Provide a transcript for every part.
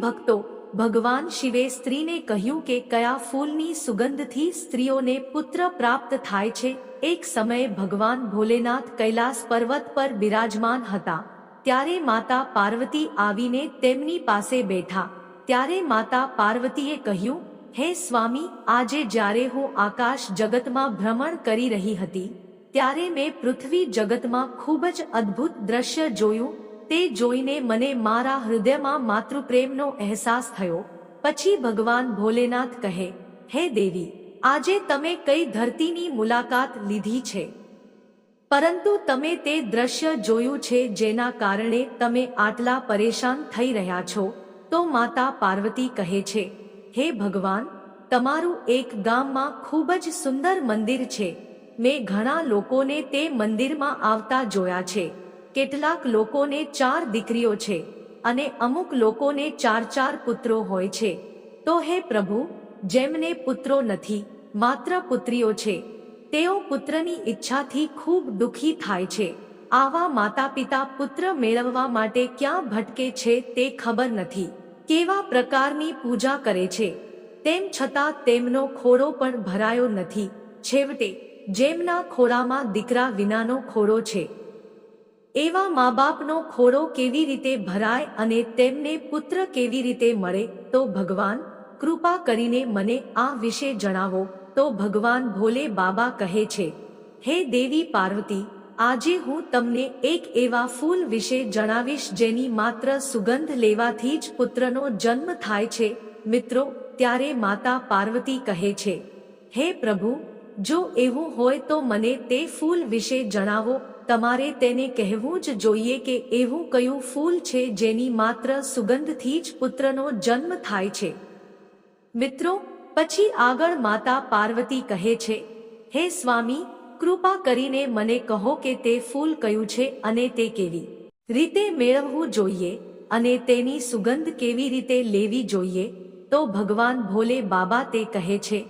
ભક્તો, ભગવાન શિવે સ્ત્રીને કહ્યું કે કયા ફૂલની સુગંધથી સ્ત્રીઓને પુત્ર પ્રાપ્ત થાય છે. એક સમયે ભગવાન ભોલેનાથ કૈલાસ પર્વત પર બિરાજમાન હતા. ત્યારે માતા પાર્વતી આવીને તેમની પાસે બેઠા. ત્યારે માતા પાર્વતીએ કહ્યું, હે સ્વામી, આજે જ્યારે હું આકાશ જગતમાં ભ્રમણ કરી રહી હતી, ત્યારે મેં પૃથ્વી જગતમાં ખૂબ જ અદ્ભુત દ્રશ્ય જોયું. તે જોઈને મને મારા હૃદયમાં માતૃપ્રેમનો અહેસાસ થયો. પછી ભગવાન ભોલેનાથ કહે, હે દેવી, આજે તમે કઈ ધરતીની મુલાકાત લીધી છે? પરંતુ તમે તે દ્રશ્ય જોયું છે જેના કારણે તમે આટલા પરેશાન થઈ રહ્યા છો. તો માતા પાર્વતી કહે છે, હે ભગવાન, તમારું એક ગામમાં ખૂબ જ સુંદર મંદિર છે. મેં ઘણા લોકોને તે મંદિરમાં આવતા જોયા છે. કેટલાક લોકોને ચાર દીકરીઓ છે અને અમુક લોકોને ચાર ચાર પુત્રો હોય છે. તો હે પ્રભુ, જેમને પુત્રો નથી, માત્ર પુત્રીઓ છે. તેઓ પુત્રની ઈચ્છાથી ખૂબ દુઃખી થાય છે. આવા માતા પિતા પુત્ર મેળવવા માટે ક્યાં ભટકે છે તે ખબર નથી. કેવા પ્રકારની પૂજા કરે છે. તેમ છતાં તેમનો ખોરો પણ ભરાયો નથી. છેવટે, જેમના ખોરામાં દીકરા વિનાનો ખોરો છે એવા મા બાપનો ખોરો કેવી રીતે ભરાય અને તેમને પુત્ર કેવી રીતે મળે, તો ભગવાન, કૃપા કરીને મને આ વિશે જણાવો, તો ભગવાન ભોલે બાબા કહે છે, હે દેવી પાર્વતી, આજે હું તમને એક એવા ફૂલ વિશે જણાવીશ જેની માત્ર સુગંધ લેવાથી જ પુત્રનો જન્મ થાય છે. મિત્રો, ત્યારે માતા પાર્વતી કહે છે, હે પ્રભુ, જો એવું હોય તો મને તે ફૂલ વિશે જણાવો તમારે તેને કહેવું જ જોઈએ કે એવું કયું ફૂલ છે જેની માત્ર સુગંધથી જ પુત્રનો જન્મ થાય છે. મિત્રો, પછી આગળ માતા પાર્વતી કહે છે, હે સ્વામી, કૃપા કરીને મને કહો કે તે ફૂલ કયું છે અને તે કેવી રીતે મેળવવું જોઈએ અને તેની સુગંધ કેવી રીતે લેવી જોઈએ? તો ભગવાન ભોલે બાબા તે કહે છે,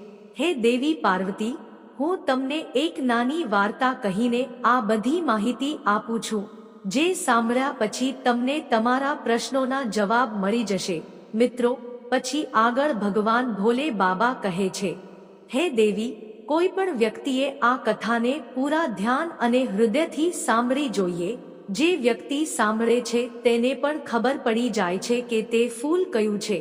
હે દેવી પાર્વતી હું તમને એક નાની વાર્તા કહીને આ બધી માહિતી આપું છું, જે સાંભળ્યા પછી તમને તમારા પ્રશ્નોના જવાબ મળી જશે. મિત્રો, પછી આગળ ભગવાન ભોલે બાબા કહે છે, હે દેવી, કોઈ પણ વ્યક્તિએ આ કથાને પૂરા ધ્યાન અને હૃદયથી સાંભળી જોઈએ. જે વ્યક્તિ સાંભળે છે તેને પણ ખબર પડી જાય છે કે તે ફૂલ કયું છે.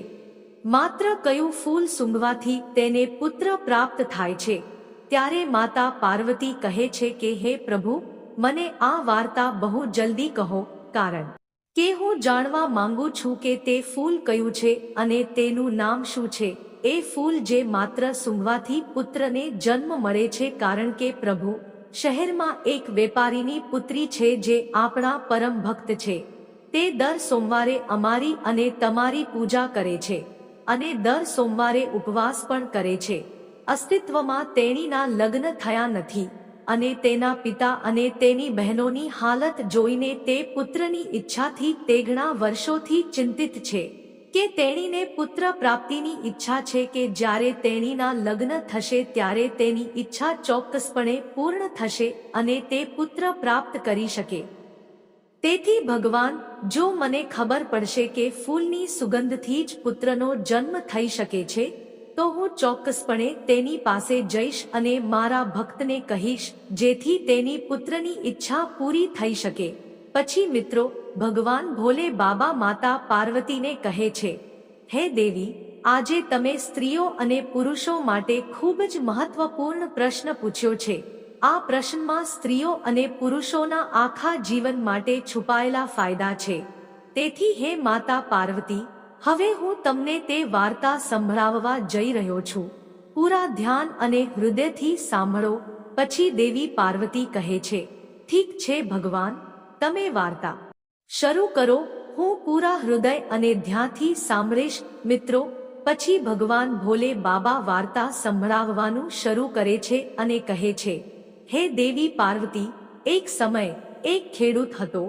માત્ર કયું ફૂલ સૂંઘવાથી તેને પુત્ર પ્રાપ્ત થાય છે. ત્યારે માતા પાર્વતી કહે છે કે, હે પ્રભુ, મને આ વાર્તા બહુ જલ્દી કહો, કારણ કે હું જાણવા માંગુ છું કે તે ફૂલ કયું છે અને તેનું નામ શું છે. એ ફૂલ જે માત્ર સૂંઘવાથી પુત્રને જન્મ મળે છે, કારણ કે પ્રભુ શહેરમાં એક વેપારીની પુત્રી છે જે આપણા પરમ ભક્ત છે. તે દર સોમવારે અમારી અને તમારી પૂજા કરે છે અને દર સોમવારે ઉપવાસ પણ કરે છે. અસ્તિત્વમાં તેણીના લગ્ન થયા નથી અને તેના પિતા અને તેની બહેનોની હાલત જોઈને તે પુત્રની ઈચ્છાથી તે ઘણા વર્ષોથી ચિંતિત છે કે તેણીને પુત્ર પ્રાપ્તિની ઈચ્છા છે કે જ્યારે તેણીના લગ્ન થશે ત્યારે તેની ઈચ્છા ચોક્કસપણે પૂર્ણ થશે અને તે પુત્ર પ્રાપ્ત કરી શકે. તેથી ભગવાન, જો મને ખબર પડશે કે ફૂલની સુગંધથી જ પુત્રનો જન્મ થઈ શકે છે તો હું ચોક્કસપણે તેની પાસે જઈશ અને મારા ભક્તને કહીશ, જેથી તેની પુત્રની ઈચ્છા પૂરી થઈ શકે. પછી મિત્રો, ભગવાન ભોલે બાબા માતા પાર્વતીને કહે છે, હે દેવી, આજે તમે સ્ત્રીઓ અને પુરુષો માટે ખૂબ જ મહત્વપૂર્ણ પ્રશ્ન પૂછ્યો છે. આ પ્રશ્નમાં સ્ત્રીઓ અને પુરુષોના આખા જીવન માટે છુપાયેલા ફાયદા છે. તેથી હે માતા પાર્વતી હવે હું તમને તે વાર્તા સંભળાવવા જઈ રહ્યો છું. પૂરા ધ્યાન અને હૃદયથી સાંભળો, પછી દેવી પાર્વતી કહે છે, ઠીક છે ભગવાન, તમે વાર્તા શરૂ કરો, હું પૂરા હૃદય અને ધ્યાનથી સાંભળીશ, મિત્રો, પછી ભગવાન ભોલે બાબા વાર્તા સંભળાવવાનું શરૂ કરે છે અને કહે છે, હે દેવી પાર્વતી, એક સમય એક ખેડૂત હતો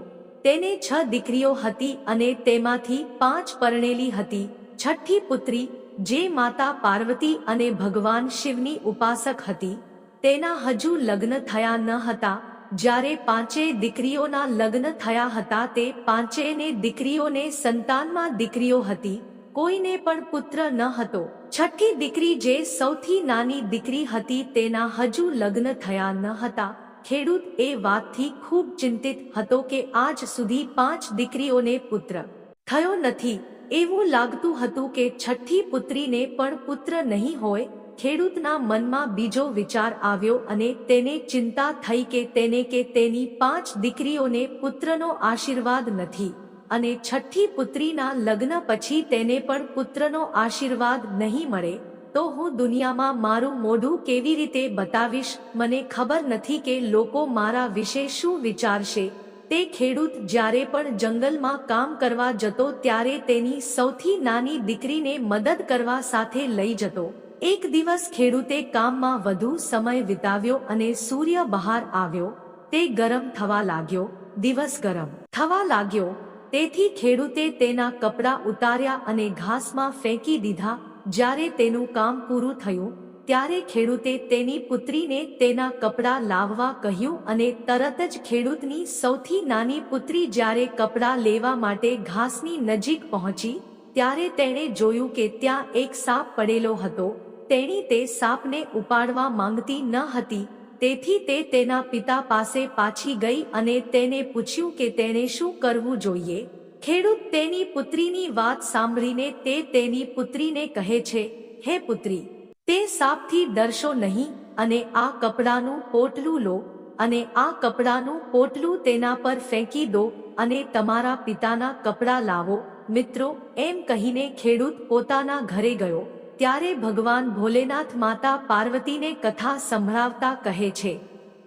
તેને છ દીકરીઓ હતી અને તેમાંથી પાંચ પરણેલી હતી. છઠ્ઠી પુત્રી, જે માતા પાર્વતી અને ભગવાન શિવની ઉપાસક હતી. તેના હજુ લગ્ન થયા ન હતા. જ્યારે પાંચે દીકરીઓના લગ્ન થયા હતા તે પાંચેયને દીકરીઓને સંતાનમાં દીકરીઓ હતી. કોઈને પણ પુત્ર ન હતો. છઠ્ઠી દીકરી જે સૌથી નાની દીકરી હતી તેના હજુ લગ્ન થયા ન હતા. ખેડૂત એ વાતથી ખૂબ ચિંતિત હતો કે આજ સુધી પાંચ દીકરીઓને પુત્ર થયો નથી. એવું લાગતું હતું કે છઠ્ઠી પુત્રીને પણ પુત્ર નહીં હોય. ખેડૂતના મનમાં બીજો વિચાર આવ્યો અને તેને ચિંતા થઈ કે તેને કે તેની પાંચ દીકરીઓને પુત્રનો આશીર્વાદ નથી અને છઠ્ઠી પુત્રીના લગ્ન પછી તેને પણ પુત્રનો આશીર્વાદ નહીં મળે. તો હું દુનિયામાં મારું મોઢું કેવી રીતે બતાવીશ? મને ખબર નથી કે લોકો મારા વિશે શું વિચારશે. તે ખેડૂત જ્યારે પણ જંગલમાં કામ કરવા જતો ત્યારે તેની સૌથી નાની દીકરીને મદદ કરવા સાથે લઈ જતો. એક દિવસ ખેડૂતે કામમાં વધુ સમય વિતાવ્યો અને સૂર્ય બહાર આવ્યો. તે ગરમ થવા લાગ્યો. દિવસ ગરમ થવા લાગ્યો. તેથી ખેડૂતે તેના કપડાં ઉતાર્યા અને ઘાસમાં ફેંકી દીધા. જ્યારે તેનું કામ પૂરું થયું, ત્યારે ખેડૂતે તેની પુત્રીને તેના કપડાં લાવવા કહ્યું અને તરત જ ખેડૂતની સૌથી નાની પુત્રી જ્યારે કપડાં લેવા માટે ઘાસની નજીક પહોંચી, ત્યારે તેણે જોયું કે ત્યાં એક સાપ પડેલો હતો. તેણી તે સાપને ઉપાડવા માંગતી ન હતી, તેથી તે તેના પિતા પાસે પાછી ગઈ અને તેને પૂછ્યું કે તેણે શું કરવું જોઈએ? ખેડૂત તેની પુત્રીની વાત સાંભળીને તે તેની પુત્રીને કહે છે, હે પુત્રી, તે સાપથી ડરશો નહીં અને આ કપડાનું પોટલું લો અને આ કપડાનું પોટલું તેના પર ફેંકી દો અને તમારા પિતાના કપડાં લાવો. મિત્રો, એમ કહીને ખેડૂત પોતાના ઘરે ગયો. ત્યારે ભગવાન ભોલેનાથ માતા પાર્વતીને કથા સંભળાવતા કહે છે,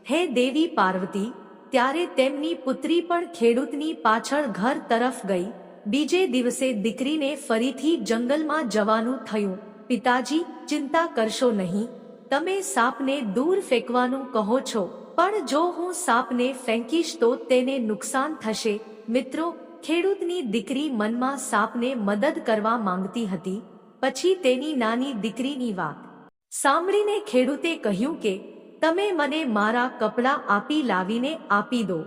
હે દેવી પાર્વતી ત્યારે તેમની પુત્રી પણ ખેડૂતની પાછળ ઘર તરફ ગઈ. બીજે દિવસે દીકરીને ફરીથી જંગલમાં જવાનું થયું. પિતાજી, ચિંતા કરશો નહીં. તમે સાપને દૂર ફેંકવાનું કહો છો. પણ જો હું સાપને ફેંકીશ તો તેને નુકસાન થશે. મિત્રો, ખેડૂતની દીકરી મનમાં સાપને મદદ કરવા માંગતી હતી. પછી તેની નાની દીકરીની વાત. સાંભળીને ખેડૂતે કહ્યું કે તમે મને મારા કપડાં આપી લાવીને આપી દો.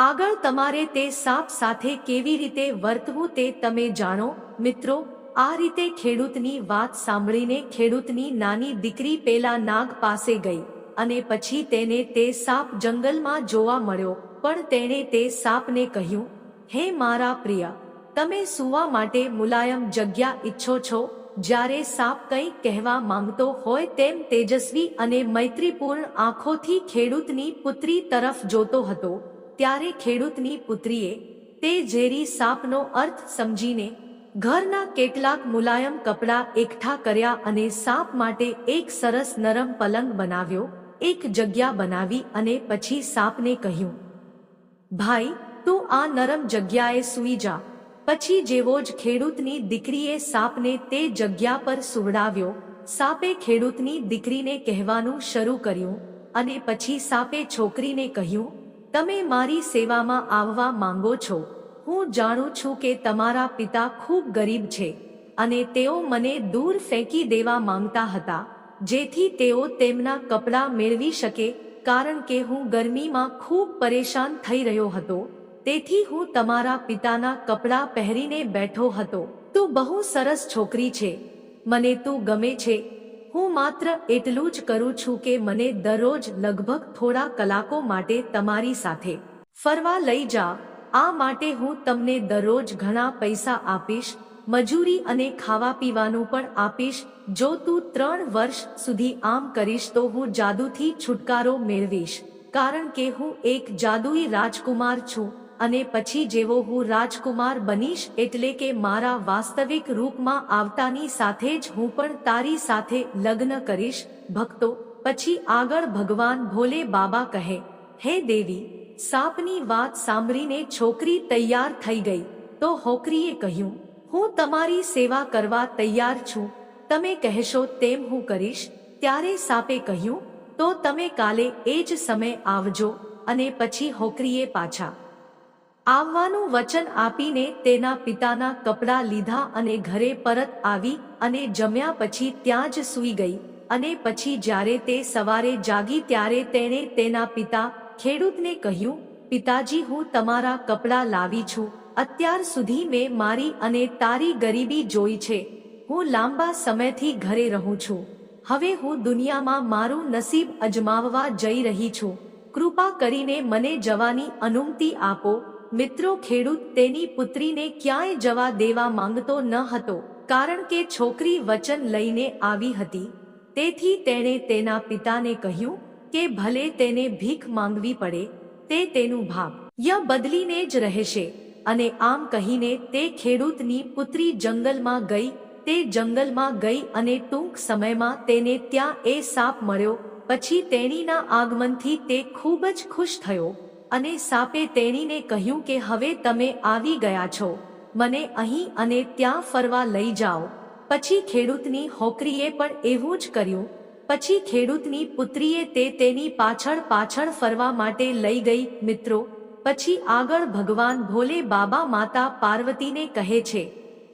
આગળ તમારે તે સાપ સાથે કેવી રીતે વર્તવું તે તમે જાણો, મિત્રો. આ રીતે ખેડૂતની વાત સાંભળીને ખેડૂતની નાની દીકરી પેલા નાગ પાસે ગઈ અને પછી તેને તે સાપ જંગલમાં જોવા મળ્યો, પણ તેણે તે સાપને કહ્યું, હે મારા પ્રિય, તમે સુવા માટે મુલાયમ જગ્યા ઈચ્છો છો? જ્યારે સાપ કંઈ કહેવા માંગતો હોય તેમ તેજસ્વી અને મૈત્રીપૂર્ણ આંખોથી ખેડૂતની પુત્રી તરફ જોતો હતો, ત્યારે ખેડૂતની પુત્રીએ તે ઝેરી સાપનો અર્થ સમજીને ઘરના કેટલાક મુલાયમ કપડાં એકઠા કર્યા અને સાપ માટે એક સરસ નરમ પલંગ બનાવ્યો, એક જગ્યા બનાવી અને પછી સાપને કહ્યું, ભાઈ, તું આ નરમ જગ્યાએ સૂઈ જા. પછી જેવો જ ખેડૂતની દીકરીએ સાપને તે જગ્યા પર સુવડાવ્યો, સાપે ખેડૂતની દીકરીને કહેવાનું શરૂ કર્યું અને પછી સાપે છોકરીને કહ્યું, તમે મારી સેવામાં આવવા માંગો છો. હું જાણું છું કે તમારા પિતા ખૂબ ગરીબ છે અને તેઓ મને દૂર ફેંકી દેવા માંગતા હતા, જેથી તેઓ તેમના કપડાં મેળવી શકે, કારણ કે હું ગરમીમાં ખૂબ પરેશાન થઈ રહ્યો હતો. તેથી હું તમારા પિતાના કપડાં પહેરીને બેઠો હતો. તું બહુ સરસ છોકરી છે. મને તું ગમે છે. હું માત્ર એટલું જ કરું છું કે મને દરરોજ લગભગ થોડા કલાકો માટે તમારી સાથે ફરવા લઈ જા. આ માટે હું તમને દરરોજ ઘણા પૈસા આપીશ, મજૂરી અને ખાવા પીવાનું પણ આપીશ. જો તું ત્રણ વર્ષ સુધી આમ કરીશ તો હું જાદુથી છુટકારો મેળવીશ. કારણ કે હું એક જાદુઈ રાજકુમાર છું. અને પછી જેવો હું રાજકુમાર બનીશ એટલે કે મારા વાસ્તવિક રૂપમાં આવતાની સાથે જ હું પણ તારી સાથે લગ્ન કરીશ, ભક્તો, પછી આગળ ભગવાન ભોલે બાબા કહે, હે દેવી, સાપની વાત સાંભળીને છોકરી તૈયાર થઈ ગઈ, તો હોકરીએ કહ્યું, હું તમારી સેવા કરવા તૈયાર છું, તમે કહેશો તેમ હું કરીશ, ત્યારે સાપે કહ્યું, તો તમે કાલે એ જ સમય આવજો, અને પછી હોકરીએ પાછા આવવાનું વચન આપીને તેના પિતાના કપડાં લીધા અને ઘરે પરત આવી અને જમ્યા પછી ત્યાં જ સૂઈ ગઈ અને પછી જ્યારે તે સવારે જાગી ત્યારે તેણે તેના પિતા ખેડૂતને કહ્યું, પિતાજી, હું તમારા કપડાં લાવી છું. અત્યાર સુધી મેં મારી અને તારી ગરીબી જોઈ છે. હું લાંબા સમયથી ઘરે રહું છું. હવે હું દુનિયામાં મારું નસીબ અજમાવવા જઈ રહી છું. કૃપા કરીને મને જવાની અનુમતિ આપો. મિત્રો, ખેડૂત તેની પુત્રીને ક્યાંય જવા દેવા માંગતો ન હતો, કારણ કે છોકરી વચન લઈને આવી હતી. તેથી તેણે તેના પિતાને કહ્યું કે ભલે તેને ભીખ માંગવી પડે, તે તેનું ભાગ ય બદલીને જ રહેશે. અને આમ કહીને તે ખેડૂતની પુત્રી જંગલમાં ગઈ, તે જંગલમાં ગઈ અને ટૂંક સમયમાં તેને ત્યાં એ સાપ મળ્યો, પછી તેણીના આગમનથી તે ખૂબ જ ખુશ થયો. અને સાપે તેણીને કહ્યું કે, હવે તમે આવી ગયા છો. મને અહીં અને ત્યાં ફરવા લઈ જાઓ. પછી ખેડૂતની હોકરીએ પણ એવું જ કર્યું. પછી ખેડૂતની પુત્રીએ તે તેની પાછળ પાછળ ફરવા માટે લઈ ગઈ. મિત્રો, પછી આગળ ભગવાન ભોલે બાબા માતા પાર્વતીને કહે છે,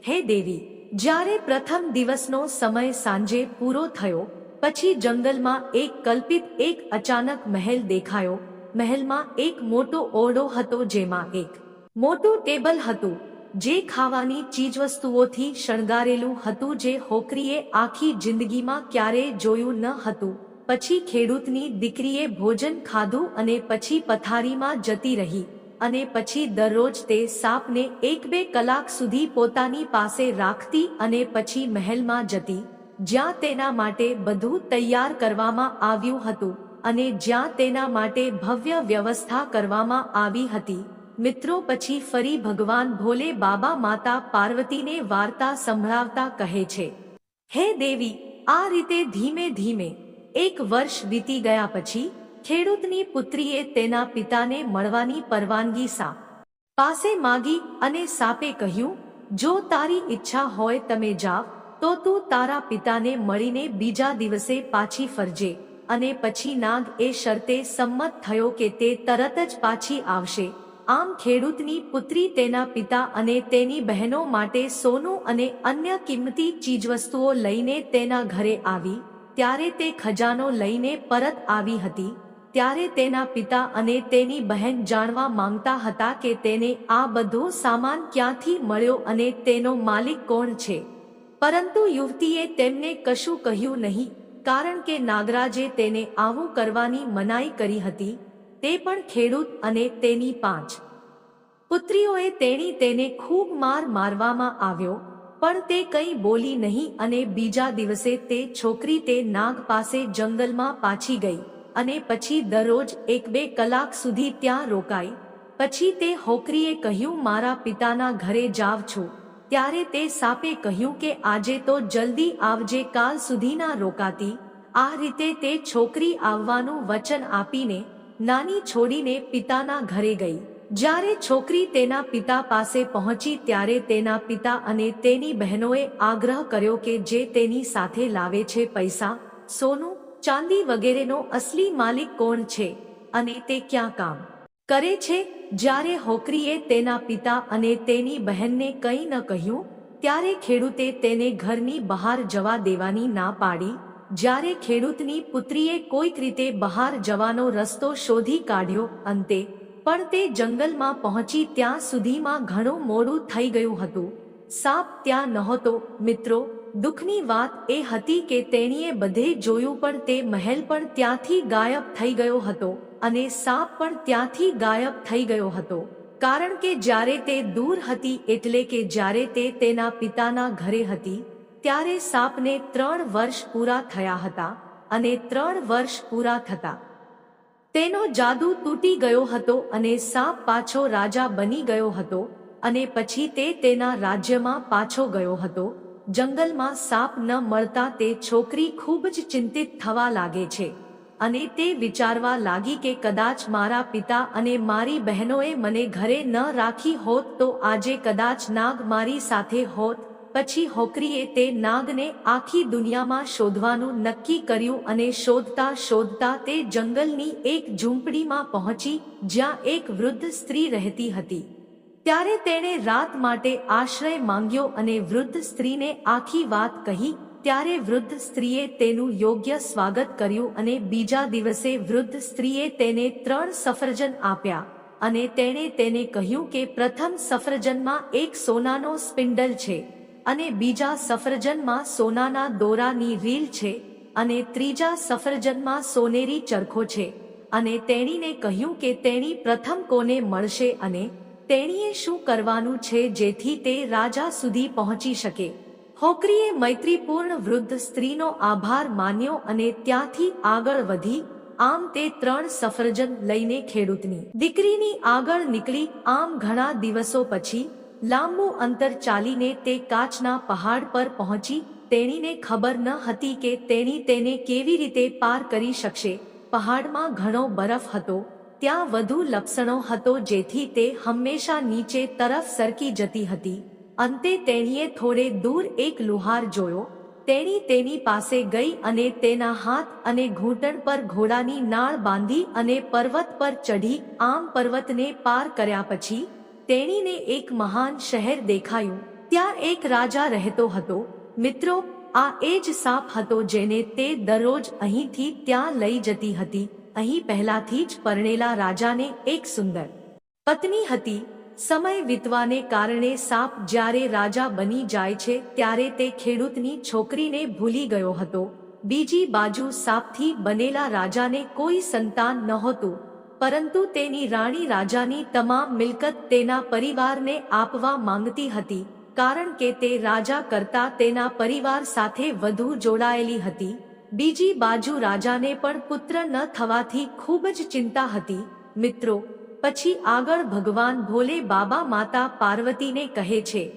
હે દેવી, જ્યારે પ્રથમ દિવસનો સમય સાંજે પૂરો થયો, પછી જંગલમાં એક કલ્પિત, એક અચાનક મહેલ દેખાયો. મહેલમાં એક મોટો ઓરડો હતો જેમાં એક મોટું ટેબલ હતું, જે ખાવાની ચીજવસ્તુઓથી શણગારેલું હતું જે હોકરીએ આખી જિંદગીમાં ક્યારેય જોયું ન હતું. પછી ખેડૂતની દીકરીએ ભોજન ખાધું અને પછી પથારીમાં જતી રહી અને પછી દરરોજ તે સાપને એક બે કલાક સુધી પોતાની પાસે રાખતી અને પછી મહેલમાં જતી, જ્યાં તેના માટે બધું તૈયાર કરવામાં આવ્યું હતું. અને જ્યાં તેના માટે ભવ્ય વ્યવસ્થા કરવામાં આવી હતી. મિત્રો, પછી ફરી ભગવાન ભોલે બાબા માતા પાર્વતીને વાર્તા સંભળાવતા કહે છે, હે દેવી, આ રીતે ધીમે ધીમે એક વર્ષ વીતી ગયા પછી ખેડૂતની પુત્રીએ તેના પિતાને મળવાની પરવાનગી સાપ પાસે માગી અને સાપે કહ્યું, જો તારી ઈચ્છા હોય તમે જાવ, તો તું તારા પિતાને મળીને બીજા દિવસે પાછી ફરજે. અને પછી નાગ એ શરતે સંમત થયો કે તે તરત જ પાછી આવશે. આમ ખેડૂતની પુત્રી તેના પિતા અને તેની બહેનો માટે સોનું અને અન્ય કિંમતી ચીજવસ્તુઓ લઈને તેના ઘરે આવી. ત્યારે તે ખજાનો લઈને પરત આવી હતી. ત્યારે તેના પિતા અને તેની બહેન જાણવા માંગતા હતા કે તેને આ બધો સામાન ક્યાંથી મળ્યો અને તેનો માલિક કોણ છે. પરંતુ યુવતીએ તેમને કશું કહ્યું નહીં. કારણ કે નાગરાજે તેને આવું કરવાની મનાઈ કરી હતી, તે પણ ખેડૂત અને તેની પાંચ પુત્રીઓએ તેણી તેને ખૂબ માર મારવામાં આવ્યો, પણ તે કંઈ બોલી નહીં અને બીજા દિવસે તે છોકરી તે નાગ પાસે જંગલમાં પાછી ગઈ અને પછી દરરોજ એક બે કલાક સુધી ત્યાં રોકાઈ, પછી તે હોકરીએ કહ્યું, મારા પિતાના ઘરે જાવ છું. ત્યારે તે સાપે કહ્યું કે આજે તો જલ્દી આવજે, કાલ સુધીના રોકાતી. આ રીતે તે છોકરી આવવાનું વચન આપીને નાની છોડીને પિતાના ઘરે ગઈ. જ્યારે છોકરી તેના પિતા પાસે પહોંચી ત્યારે તેના પિતા અને તેની બહેનોએ આગ્રહ કર્યો કે જે તેની સાથે લાવે છે પૈસા, સોનું, ચાંદી વગેરેનો અસલી માલિક કોણ છે અને તે ક્યાં કામ? કરે છે? જ્યારે હોકરીએ તેના પિતા અને તેની બહેનને કંઈ ન કહ્યું, ત્યારે ખેડૂતે તેને ઘરની બહાર જવા દેવાની ના પાડી. જ્યારે ખેડૂતની પુત્રીએ કોઈક રીતે બહાર જવાનો રસ્તો શોધી કાઢ્યો અંતે, પણ તે જંગલમાં પહોંચી ત્યાં સુધીમાં ઘણું મોડું થઈ ગયું હતું. સાપ ત્યાં નહોતો, મિત્રો દુઃખની વાત એ હતી કે તેણીએ બધે જોયું પણ તે મહેલ પણ ત્યાંથી ગાયબ થઈ ગયો હતો અને સાપ પણ ત્યાંથી ગાયબ થઈ ગયો હતો. કારણ કે જ્યારે તે દૂર હતી એટલે કે જ્યારે તે તેના પિતાના ઘરે હતી, ત્યારે સાપને ત્રણ વર્ષ પૂરા થયા હતા અને ત્રણ વર્ષ પૂરા થતા. તેનો જાદુ તૂટી ગયો હતો અને સાપ પાછો રાજા બની ગયો હતો અને પછી તે તેના રાજ્યમાં પાછો ગયો હતો જંગલમાં સાપ ન મળતા તે છોકરી ખૂબ જ ચિંતિત થવા લાગે છે અને તે વિચારવા લાગી કે કદાચ મારા પિતા અને મારી બહેનોએ મને ઘરે ન રાખી હોત તો આજે કદાચ નાગ મારી સાથે હોત. પછી હોકરીએ તે નાગને આખી દુનિયામાં શોધવાનું નક્કી કર્યું અને શોધતા શોધતા તે જંગલની એક ઝૂંપડીમાં પહોંચી, જ્યાં એક વૃદ્ધ સ્ત્રી રહેતી હતી. ત્યારે તેણે રાત માટે આશ્રય માંગ્યો અને વૃદ્ધ સ્ત્રીને આખી વાત કહી, ત્યારે વૃદ્ધ સ્ત્રીએ તેનું યોગ્ય સ્વાગત કર્યું અને બીજા દિવસે વૃદ્ધ સ્ત્રીએ તેને ત્રણ સફરજન આપ્યા. અને તેણે તેને કહ્યું કે પ્રથમ સફરજનમાં એક સોનાનો સ્પિન્ડલ છે અને બીજા સફરજનમાં સોનાના દોરાની રીલ છે અને ત્રીજા સફરજનમાં સોનેરી ચરખો છે. અને તેણીને કહ્યું કે તેણી પ્રથમ કોને મળશે અને તેણીએ શું કરવાનું છે જેથી તે રાજા સુધી પહોંચી શકે? હોકરીએ મૈત્રીપૂર્ણ વૃદ્ધ સ્ત્રીનો આભાર માન્યો અને ત્યાંથી આગળ વધી, આમ તે ત્રણ સફરજન લઈને ખેડૂતની દીકરીની આગળ નીકળી, આમ ઘણા દિવસો પછી, લાંબુ અંતર ચાલીને તે કાચના પહાડ પર પહોંચી, તેણીને ખબર ન હતી કે તેણી તેને કેવી રીતે પાર કરી શકશે. પહાડમાં ઘણો બરફ હતો ત્યાં વધુ લપસણો હતો જેથી તે હંમેશા નીચે તરફ સરકી જતી હતી. અંતે તેણીએ થોડે દૂર એક લુહાર જોયો. તેણી તેની પાસે ગઈ અને તેના હાથ અને ઘૂંટણ પર ઘોડાની નાળ બાંધી અને પર્વત પર ચઢી આમ પર્વતને પાર કર્યા પછી તેણીને એક મહાન શહેર દેખાયું. ત્યાં એક રાજા રહેતો હતો. મિત્રો, આ એ જ સાપ હતો જેને તે દરરોજ અહીંથી ત્યાં લઈ જતી હતી. અહીં પહેલાથી જ પરણેલા રાજાને એક સુંદર પત્ની હતી. સમય વીતવાને કારણે સાપ જ્યારે રાજા બની જાય છે ત્યારે તે ખેડૂતની છોકરીને ભૂલી ગયો હતો. બીજી બાજુ સાપથી બનેલા રાજાને કોઈ સંતાન નહોતું, પરંતુ તેની રાણી રાજાની તમામ મિલકત તેના પરિવારને આપવા માંગતી હતી, કારણ કે તે રાજા કરતા તેના પરિવાર સાથે વધુ જોડાયેલી હતી. બીજી બાજુ રાજાને પણ પુત્ર ન થવાથી ખૂબ જ ચિંતા હતી. મિત્રો, પછી આગળ ભગવાન ભોલે બાબા માતા પાર્વતીને કહે છે,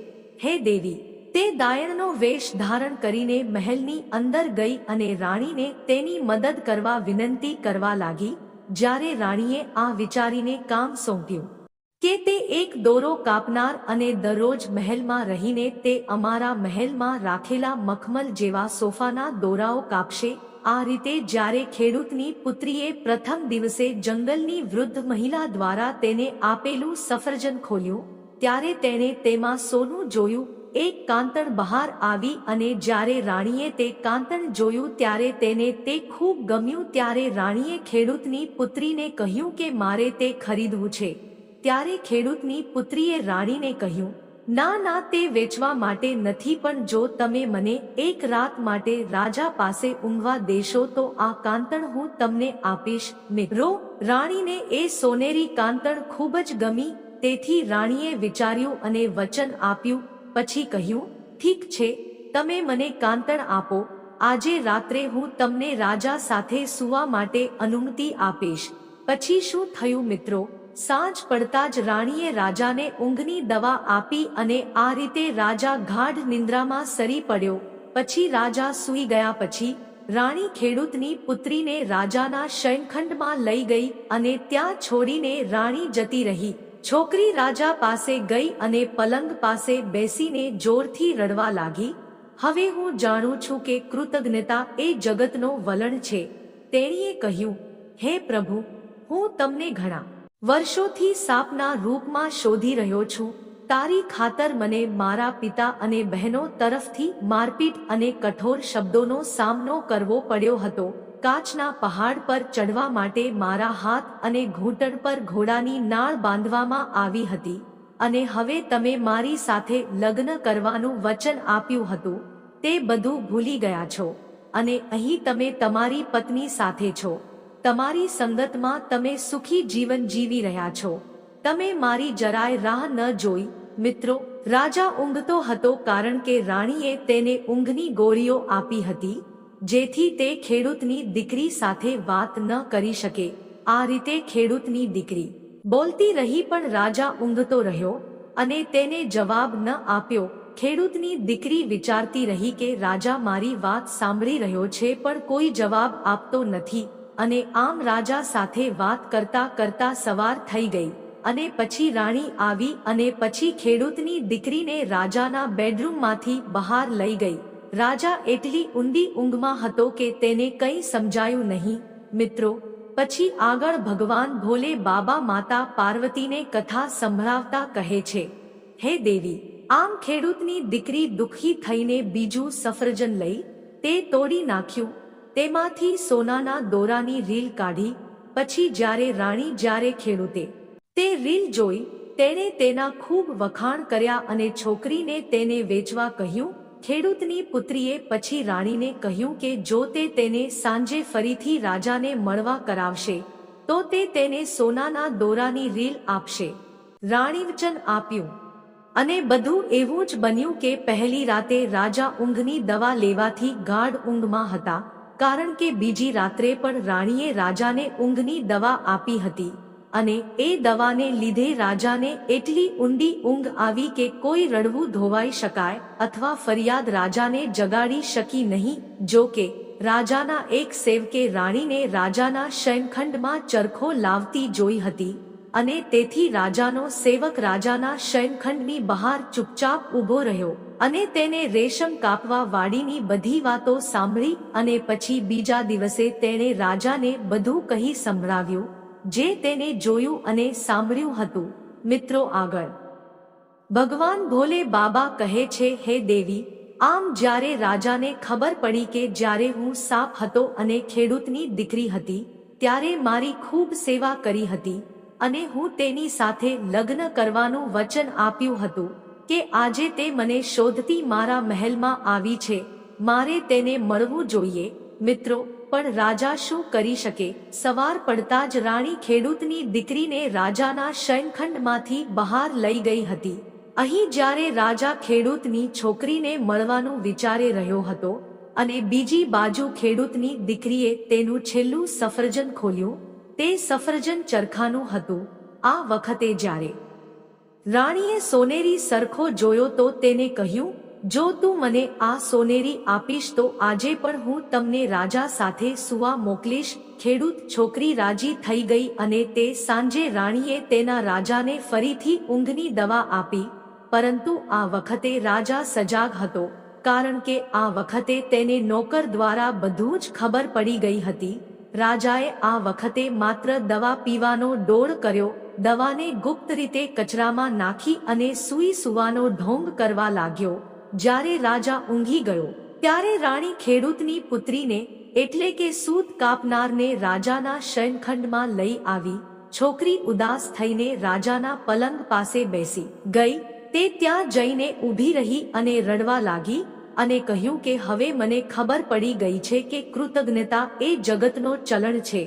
હે દેવી, તે દાયણનો વેશ ધારણ કરીને મહેલની અંદર ગઈ અને રાણીને તેની મદદ કરવા વિનંતી કરવા લાગી. જ્યારે રાણીએ આ વિચારીને કામ સોંપ્યું કે તે એક દોરો કાપનાર અને દરરોજ મહેલમાં રહીને તે અમારા મહેલમાં રાખેલા મખમલ જેવા સોફાના દોરાઓ કાપશે. આ રીતે જ્યારે ખેડૂતની પુત્રીએ પ્રથમ દિવસે જંગલની વૃદ્ધ મહિલા દ્વારા તેને આપેલું સફરજન ખોલ્યું, ત્યારે તેણે તેમાં સોનું જોયું, એક કાંતણ બહાર આવી અને જ્યારે રાણીએ તે કાંતણ જોયું ત્યારે તેને તે ખૂબ ગમ્યું ત્યારે રાણીએ ખેડૂતની પુત્રીને કહ્યું કે મારે તે ખરીદવું છે. ત્યારે ખેડૂતની પુત્રીએ રાણીને કહ્યું, ના ના, તે વેચવા માટે નથી, પણ જો તમે મને એક રાત માટે રાજા પાસે ઊંઘવા દેશો, તો આ કાંતણ હું તમને આપીશ. મિત્રો રાણીને એ સોનેરી કાંતણ ખૂબ જ ગમી, તેથી રાણીએ વિચાર્યું અને વચન આપ્યું, પછી કહ્યું, ઠીક છે, તમે મને કાંતણ આપો, આજે રાત્રે હું તમને રાજા સાથે સુવા માટે અનુમતિ આપીશ. પછી શું થયું મિત્રો? સાંજ પડતા જ રાણીએ રાજાને ઊંઘની દવા આપી અને આ રીતે રાજા ગાઢ નિંદ્રામાં સરી પડ્યો. પછી રાજા સૂઈ ગયા પછી, રાણી ખેડૂતની પુત્રીને રાજાના શયનખંડમાં લઈ ગઈ અને ત્યાં છોડીને રાણી જતી રહી. છોકરી રાજા પાસે ગઈ અને પલંગ પાસે બેસીને જોરથી રડવા લાગી. હવે હું જાણું છું કે કૃતજ્ઞતા એ જગતનો વલણ છે. તેણીએ કહ્યું, હે પ્રભુ, હું તમને ઘણા વર્ષોથી સાપના રૂપમાં શોધી રહ્યો છું. તારી ખાતર મને મારા પિતા અને બહેનો તરફથી મારપીટ અને કઠોર શબ્દોનો સામનો કરવો પડ્યો હતો. કાચના પહાડ પર ચડવા માટે મારા હાથ અને ઘૂંટણ પર ઘોડાની નાળ બાંધવામાં આવી હતી. અને હવે તમે મારી સાથે લગ્ન કરવાનું વચન આપ્યું હતું. તે બધું ભૂલી ગયા છો. અને અહીં તમે તમારી પત્ની સાથે છો. તમારી સંગતમાં તમે સુખી જીવન જીવી રહ્યા છો. તમે મારી જરાય રાહ ન જોઈ. મિત્રો, રાજા ઊંઘતો હતો કારણ કે રાણીએ તેને ઊંઘની ગોળીઓ આપી હતી, જેથી તે ખેડૂતની દીકરી સાથે વાત ન કરી શકે. આ રીતે ખેડૂતની દીકરી બોલતી રહી પણ રાજા ઊંઘતો રહ્યો અને તેને જવાબ ન આપ્યો. ખેડૂતની દીકરી વિચારતી રહી કે રાજા મારી વાત સાંભળી રહ્યો છે પણ કોઈ જવાબ આપતો નથી. અને આમ રાજા સાથે વાત કરતા કરતા સવાર થઈ ગઈ. અને પછી રાણી આવી અને પછી ખેડૂતની દીકરીને રાજાના બેડરૂમમાંથી બહાર લઈ ગઈ. રાજા એટલી ઊંડી ઊંઘમાં હતો કે તેને કંઈ સમજાયું નહીં. મિત્રો, પછી આગળ ભગવાન ભોલે બાબા માતા પાર્વતીને કથા સંભળાવતા કહે છે, હે દેવી, આમ ખેડૂતની દીકરી દુઃખી થઈને બીજું સફરજન લઈ, તે તોડી નાખ્યું તેમાંથી સોનાના દોરાની રીલ કાઢી, પછી જ્યારે રાણી જ્યારે ખેડૂતે તે રીલ જોઈ, તેણે તેના ખૂબ વખાણ કર્યા અને છોકરીને તેને વેચવા કહ્યું, ખેડૂતની પુત્રીએ પછી રાણીને કહ્યું કે જો તે તેને સાંજે ફરીથી રાજાને મળવા કરાવશે, તો તે તેને સોનાના દોરાની રીલ આપશે. રાણી વચન આપ્યું. અને બધું એવું જ બન્યું કે પહેલી રાતે રાજા ઊંઘની દવા લેવાથી ગાઢ ઊંઘમાં હતા. કારણ કે બીજી રાત્રે પણ રાણીએ રાજાને ઊંઘની દવા આપી હતી અને એ દવાને લીધે રાજાને એટલી ઊંડી ઊંઘ આવી કે કોઈ રડવું ધોવાઈ શકાય અથવા ફરિયાદ રાજાને જગાડી શકી નહીં, જો કે રાજાના એક સેવકે રાણીને રાજાના શયનખંડમાં ચરખો લાવતી જોઈ હતી. અને તેથી રાજાનો સેવક રાજાના શયનખંડની બહાર ચૂપચાપ ઊભો રહ્યો અને તેને રેશમ કાપવા વાડીની બધી વાતો સાંભળી અને પછી બીજા દિવસે તેણે રાજાને બધું કહી સંભળાવ્યું, જે તેને જોયું અને સાંભળ્યું હતું. મિત્રો આગળ. ભગવાન ભોલે બાબા કહે છે, હે દેવી, આમ જ્યારે રાજાને ખબર પડી કે જ્યારે હું સાપ હતો અને ખેડૂતની દીકરી હતી, ત્યારે મારી ખૂબ સેવા કરી હતી. અને હું તેની સાથે લગ્ન કરવાનું વચન આપ્યું હતું કે આજે તે મને શોધતી મારા મહેલમાં આવી છે. મારે તેને મળવું જોઈએ. મિત્રો, પણ રાજા શું કરી શકે? સવાર પડતા જ રાણી ખેડૂતની દીકરીને રાજાના શયનખંડમાંથી બહાર લઈ ગઈ હતી. અહીં જ્યારે રાજા ખેડૂતની છોકરીને મળવાનું વિચારે રહ્યો હતો અને બીજી બાજુ ખેડૂતની દીકરીએ તેનું છેલ્લું સફરજન ખોલ્યું તે સફરજન ચરખાનું હતું આ વખતે જ્યારે. રાણીએ સોનેરી સરખો જોયો તો તેને કહ્યું, જો તું મને આ સોનેરી આપીશ તો આજે પણ હું તમને રાજા સાથે સુવા મોકલીશ, ખેડૂત છોકરી રાજી થઈ ગઈ અને તે સાંજે રાણીએ તેના રાજાને ફરીથી ઊંઘની દવા આપી, પરંતુ આ વખતે રાજા સજાગ હતો, કારણ કે આ વખતે તેને નોકર દ્વારા બધું જ ખબર પડી ગઈ હતી. રાજાએ આ વખતે માત્ર દવા પીવાનો ડોળ કર્યો, દવાને ગુપ્ત રીતે કચરામાં નાખી અને સૂઈ સુવાનો ઢોંગ કરવા લાગ્યો. જ્યારે રાજા ઊંઘી ગયો, ત્યારે રાણી ખેડૂતની પુત્રીને, એટલે કે સૂત કાપનારને રાજાના શયનખંડમાં લઈ આવી. છોકરી ઉદાસ થઈને રાજાના પલંગ પાસે બેસી ગઈ, તે ત્યાં જઈને ઊભી રહી અને રડવા લાગી. અને કહ્યું કે હવે મને ખબર પડી ગઈ છે કે કૃતજ્ઞતા એ જગતનો ચલણ છે.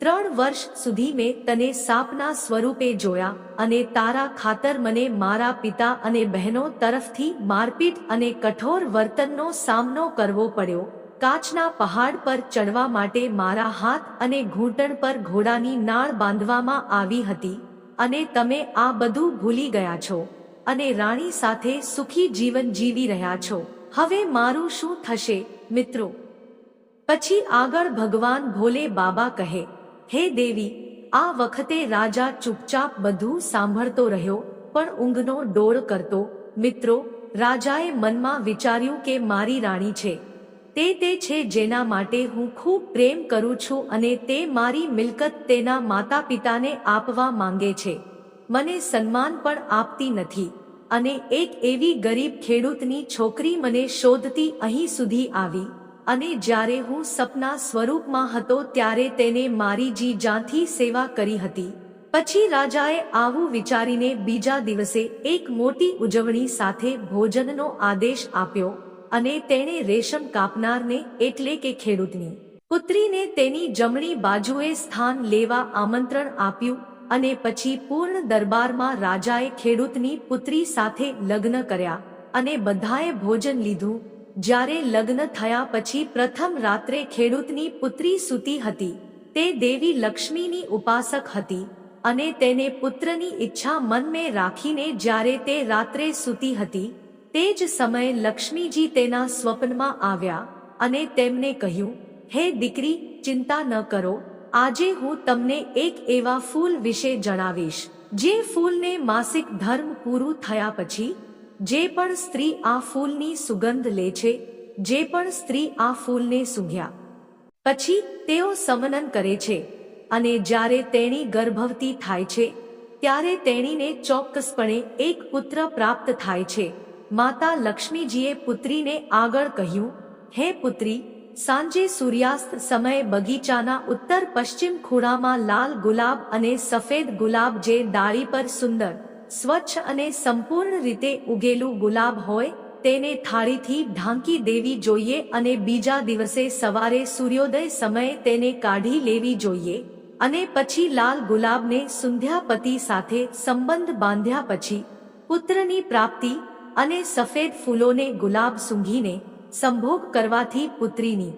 ત્રણ વર્ષ સુધી મેં તને સાપના સ્વરૂપે જોયા અને તારા ખાતર મને મારા પિતા અને બહેનો તરફથી મારપીટ અને કઠોર વર્તનનો સામનો કરવો પડ્યો. કાચના પહાડ પર ચડવા માટે મારા હાથ અને ઘૂંટણ પર ઘોડાની નાળ બાંધવામાં આવી હતી અને તમે આ બધું ભૂલી ગયા છો અને રાણી સાથે સુખી જીવન જીવી રહ્યા છો. હવે મારું શું થશે, મિત્રો? પછી આગળ ભગવાન ભોલે બાબા કહે, હે દેવી, આ વખતે રાજા ચૂપચાપ બધું સાંભળતો રહ્યો, પણ ઊંઘનો ડોળ કરતો. મિત્રો, રાજાએ મનમાં વિચાર્યું કે મારી રાણી છે. તે તે છે જેના માટે હું ખૂબ પ્રેમ કરું છું અને તે મારી મિલકત તેના માતા પિતાને આપવા માંગે છે. મને સન્માન પણ આપતી નથી. અને એક એવી ગરીબ ખેડૂતની છોકરી મને શોધતી અહીં સુધી આવી. અને જ્યારે હું સપના સ્વરૂપમાં હતો ત્યારે તેને મારી જી જાથી સેવા કરી હતી. પછી રાજાએ આવું વિચારીને બીજા દિવસે એક મોટી ઉજવણી સાથે ભોજનનો આદેશ આપ્યો અને તેણે રેશમ કાપનારને એટલે કે ખેડૂતની પુત્રીને તેની જમણી બાજુએ સ્થાન લેવા આમંત્રણ આપ્યું. અને પછી પૂર્ણ દરબારમાં રાજાએ ખેડૂતની પુત્રી સાથે લગ્ન કર્યા અને બધાએ ભોજન લીધું. જ્યારે લગ્ન થયા પછી પ્રથમ રાત્રે ખેડૂતની પુત્રી સૂતી હતી. તે દેવી લક્ષ્મીની ઉપાસક હતી અને તેને પુત્રની ઈચ્છા મનમે રાખીને જ્યારે તે રાત્રે સૂતી હતી, તે જ સમયે લક્ષ્મીજી તેના સ્વપ્નમાં આવ્યા અને તેમને કહ્યું, હે દીકરી, ચિંતા ન કરો આજે હું તમને એક એવા ફૂલ વિશે જણાવીશ, જે ફૂલને માસિક ધર્મ પૂરું થયા પછી, જે પણ સ્ત્રી આ ફૂલની સુગંધ લે છે, જે પણ સ્ત્રી આ ફૂલને સૂંઘ્યા. પછી તેઓ સમનન કરે છે, અને જ્યારે તેણી ગર્ભવતી થાય છે, ત્યારે તેણીને ચોક્કસપણે એક પુત્ર પ્રાપ્ત થાય છે. માતા લક્ષ્મીજીએ પુત્રીને આગળ કહ્યું, હે પુત્રી સાંજે સૂર્યાસ્ત સમયે બગીચાના ઉત્તર પશ્ચિમ ખૂણામાં લાલ ગુલાબ અને સફેદ ગુલાબ જે ડાળી પર સુંદર, સ્વચ્છ અને સંપૂર્ણ રીતે ઉગેલું ગુલાબ હોય, તેને થાળીથી ઢાંકી દેવી જોઈએ અને બીજા દિવસે સવારે સૂર્યોદય સમયે તેને કાઢી લેવી જોઈએ અને પછી લાલ ગુલાબને સુંધ્યાપતિ સાથે સંબંધ બાંધ્યા પછી, પુત્રની પ્રાપ્તિ અને સફેદ ફૂલોને ગુલાબ સૂંઘીને સંભોગ કરવાથી પુત્રીની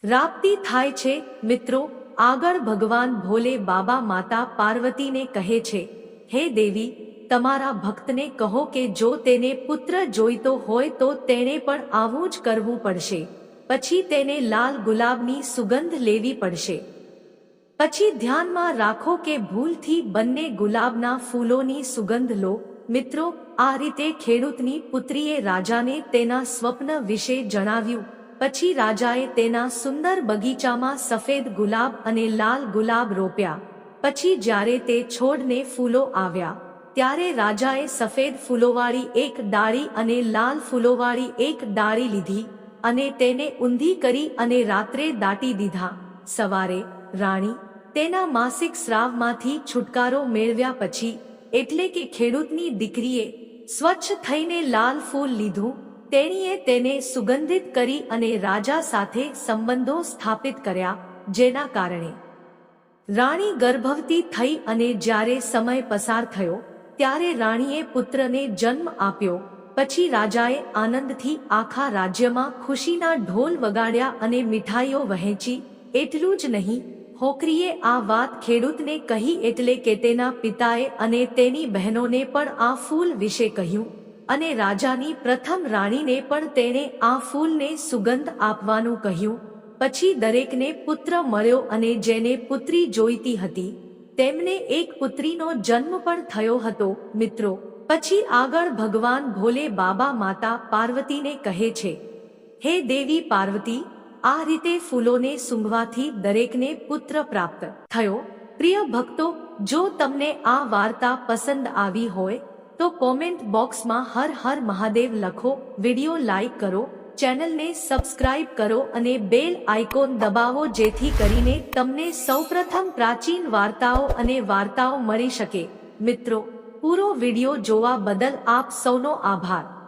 પ્રાપ્તિ થાય છે. મિત્રો, આગળ ભગવાન ભોલે બાબા માતા પાર્વતીને કહે છે, હે દેવી, તમારા ભક્તને કહો કે જો તેને પુત્ર જોઈતો હોય તો તેણે પણ આવું જ કરવું પડશે. પછી તેને લાલ ગુલાબની સુગંધ લેવી પડશે. પછી ધ્યાનમાં રાખો કે ભૂલથી બંને ગુલાબના ફૂલોની સુગંધ લો. મિત્રો, આ રીતે ખેડૂતની પુત્રીએ રાજાને તેના સ્વપ્ન વિશે જણાવ્યું. પછી રાજાએ તેના સુંદર બગીચામાં સફેદ ગુલાબ અને લાલ ગુલાબ રોપ્યા. પછી જ્યારે તે છોડને ફૂલો આવ્યા, ત્યારે રાજાએ સફેદ ફૂલોવાળી એક ડાળી અને લાલ ફૂલોવાળી એક ડાળી લીધી અને તેને ઊંધી કરી અને રાત્રે દાટી દીધા. સવારે રાણી તેના માસિક સ્રાવમાંથી છુટકારો મેળવ્યા પછી એટલે કે ખેડૂતની દીકરીએ સ્વચ્છ થઈને લાલ ફૂલ લીધું, તેણીએ તેને સુગંધિત કરી અને રાજા સાથે સંબંધો સ્થાપિત કર્યા, જેના કારણે રાણી ગર્ભવતી થઈ અને જ્યારે સમય પસાર થયો, ત્યારે રાણીએ પુત્રને જન્મ આપ્યો, પછી રાજાએ આનંદથી આખા રાજ્યમાં ખુશીના ઢોલ વગાડ્યા અને મીઠાઈઓ વહેંચી, એટલું જ નહીં હોકરીએ આ વાત ખેડૂતને કહી એટલે કે તેના પિતાએ અને તેની બહેનોને પણ આ ફૂલ વિશે કહ્યું અને રાજાની પ્રથમ રાણીને પણ તેણે આ ફૂલને સુગંધ આપવાનું કહ્યું. પછી દરેકને પુત્ર મળ્યો અને જેને પુત્રી જોઈતી હતી, તેમને એક પુત્રીનો જન્મ પણ થયો હતો, મિત્રો. પછી આગળ ભગવાન ભોલે બાબા માતા પાર્વતીને કહે છે, હે દેવી પાર્વતી આ રીતે ફૂલોને સૂંઘવાથી દરેકને પુત્ર પ્રાપ્ત થયો. પ્રિય ભક્તો, જો તમને આ વાર્તા પસંદ આવી હોય, તો કોમેન્ટ બોક્સમાં હર હર મહાદેવ લખો, વિડિયો લાઈક કરો, ચેનલને સબસ્ક્રાઇબ કરો અને બેલ આઇકોન દબાવો જેથી કરીને તમને સૌપ્રથમ પ્રાચીન વાર્તાઓ અને વાર્તાઓ મળી શકે. મિત્રો, પૂરો વિડિયો જોવા બદલ આપ સૌનો આભાર.